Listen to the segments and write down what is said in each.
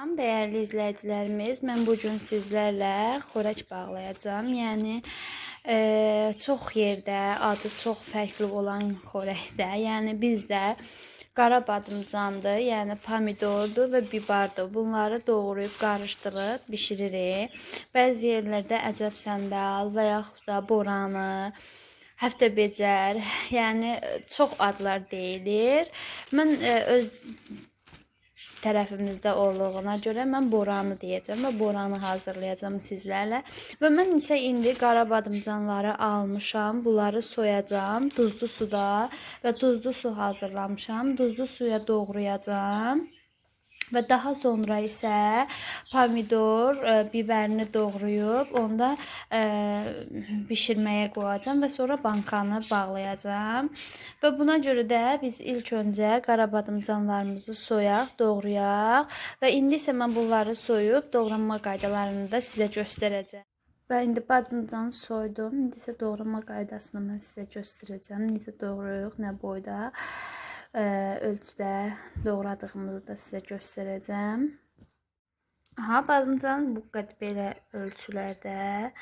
Salam dəyərli izləyicilərimiz, mən bu gün sizlərlə xörək bağlayacağam. Yəni e, çox adı çox fərqli olan xörəkdə, yəni bizdə qara badımcandır, yəni pomidordur və bibardır. Bunları doğrayıb qarışdırıb bişiririk. Bəzi yerlərdə əcəb səndal və yaxud da boranı həftə becər, yəni çox adlar deyilir. Mən e, öz tərəfimizdə olduğuna görə mən boranı deyəcəm və boranı hazırlayacağam sizlərlə. Və mən isə indi qara badımcanları almışam. Bunları soyacağam duzlu suda və duzlu su hazırlamışam. Duzlu suya doğrayacağam. Və daha sonra isə pomidor, e, bibərini doğrayıb onda e, bişirməyə qoyacağam və sonra bankanı bağlayacağam. Və buna görə də biz ilk öncə qara badımcanlarımızı soyaq, doğrayaq və indi isə mən bunları soyub doğranma qaydalarını da sizə göstərəcəm. Və indi badımcanı soydum. İndi isə doğrama qaydasını mən sizə göstərəcəm. Necə doğrayırıq, nə boyda ə, ölçüdə doğradığımızı da sizə göstərəcəm. Aha, badımcan bu qədər belə ölçülərdə,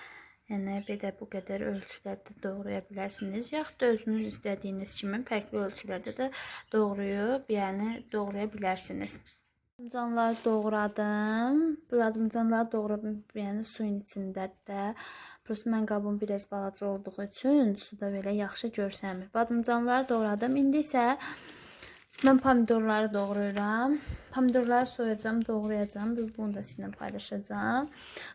yəni belə bu qədər ölçülərdə doğraya bilərsiniz. Yaxud da özünüz istədiyiniz kimi fərqli ölçülərdə də doğrayıb, yəni doğraya bilərsiniz. Badımcanları doğradım. Badımcanları doğradım, yəni suyun içindədir də. Prosta mən qabım biraz balaca olduğu üçün suda belə yaxşı görsənmir. Badımcanları doğradım. İndi isə mən pomidorları doğrayıram. Pomidorları soyacağam, doğrayacağam. Bir bunu da sizinlə paylaşacağam.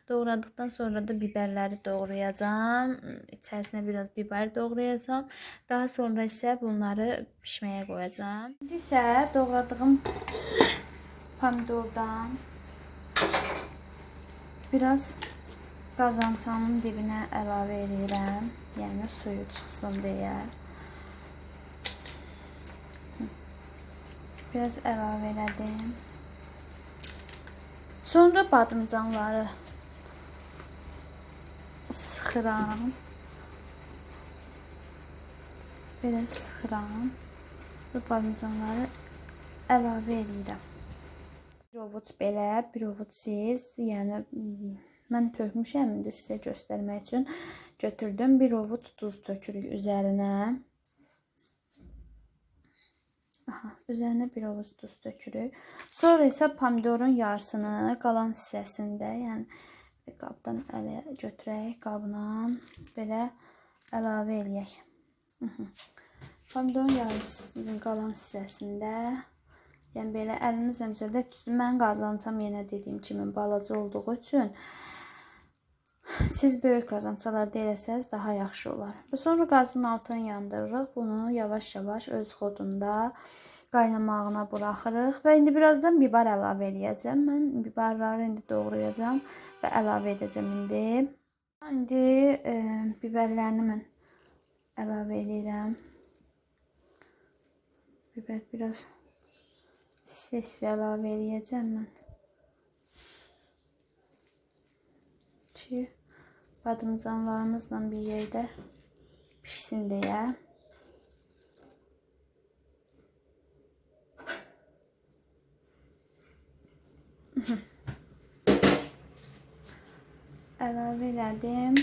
Doğradıktan sonra da biberləri doğrayacağam. İçərisinə biraz biber doğrayacağam. Daha sonra isə bunları pişməyə qoyacağam. İndi isə doğradığım pomidordan biraz qazançanın dibinə əlavə edirəm. Yəni suyu çıxsın deyə. Biraz əlavə elədim. Sonra badımcanları sıxıram. Belə sıxıram. Və badımcanları əlavə edirəm. Bir ovuc belə, bir ovuc siz, yəni mm, mən tökmüşəm indi sizə göstərmək üçün götürdüm. Bir ovuc duz tökürük üzərinə. Aha, üzərinə bir ovuc duz tökürük. Sonra isə pomidorun yarısını qalan hissəsində, yəni qabdan ələ götürək, qabla belə əlavə eləyək. Mhm. Pomidorun yarısının qalan hissəsində Yəni belə əlimi zəmzərdə tutdum. Mən qazancam yenə dediyim kimi balaca olduğu üçün siz böyük qazançalarda eləsəz daha yaxşı olar. Və sonra qazın altını yandırırıq. Bunu yavaş-yavaş öz xodunda qaynamağına buraxırıq və indi birazdan biber əlavə eləyəcəm. Mən biberləri indi doğrayacağam və əlavə edəcəm indi. İndi e, biberlərini mən əlavə edirəm. Biber biraz Ses əlavə eləyəcəm mən. Ki badımcanlarımızla bir yerdə pişsin deyə. əlavə elədim.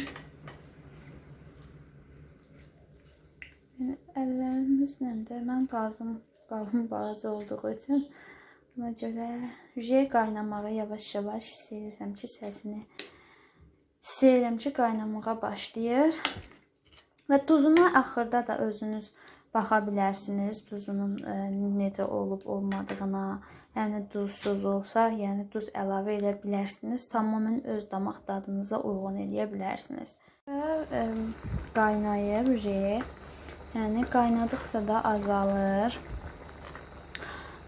Yəni əllərimizlə də mən lazım qalın balaca olduğu üçün buna görə j qaynamağa yavaş-yavaş hiss edirəm ki, səsini hiss edirəm ki, qaynamağa başlayır. Və duzuna axırda da özünüz baxa bilərsiniz duzunun ə, necə olub olmadığına. Yəni duzsuz olsa, yəni duz əlavə edə bilərsiniz. Tamamilə öz damaq dadınıza uyğun eləyə bilərsiniz. Və ə, qaynayır j. Yəni qaynadıqca da azalır.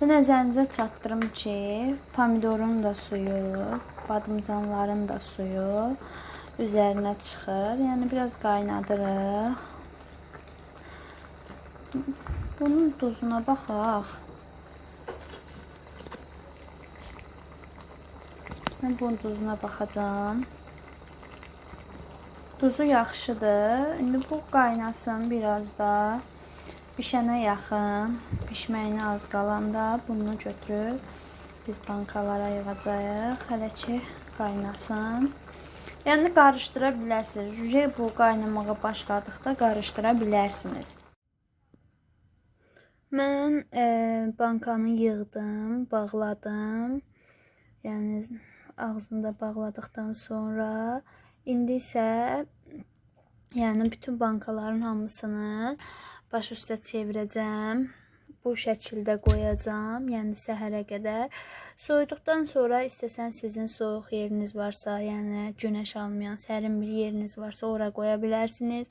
Və nəzərinizə çatdırım ki, pomidorun da suyu, badımcanların da suyu üzərinə çıxır. Yəni biraz qaynadırıq. Bunun duzuna baxaq. Mən bunun duzuna baxacağam. Duzu yaxşıdır. İndi bu qaynasın biraz da. Pişənə yaxın, pişməyinə az qalanda bunu götürüb biz bankalara yığacağıq. Hələ ki qaynasın. Yəni qarışdıra bilərsiniz. Jüje bu qaynamağa başladıqda qarışdıra bilərsiniz. Mən e, bankanı yığdım, bağladım. Yəni ağzını da bağladıqdan sonra indi isə yəni bütün bankaların hamısını baş üstə çevirəcəm. Bu şəkildə qoyacağam. Yəni səhərə qədər. Soyuduqdan sonra istəsən sizin soyuq yeriniz varsa, yəni günəş almayan sərin bir yeriniz varsa ora qoya bilərsiniz.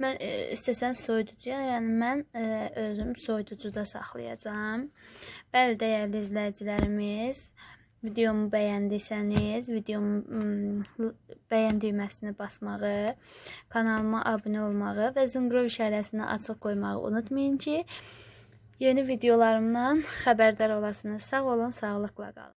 Mən e, istəsən soyuducuya, yəni mən e, özüm soyuducuda saxlayacağam. Bəli, dəyərli izləyicilərimiz, videomu bəyəndiysəniz, videomu bəyən düyməsini basmağı, kanalıma abunə olmağı və zınqrov işarəsini açıq qoymağı unutmayın ki, yeni videolarımdan xəbərdar olasınız. Sağ olun, sağlıqla qalın.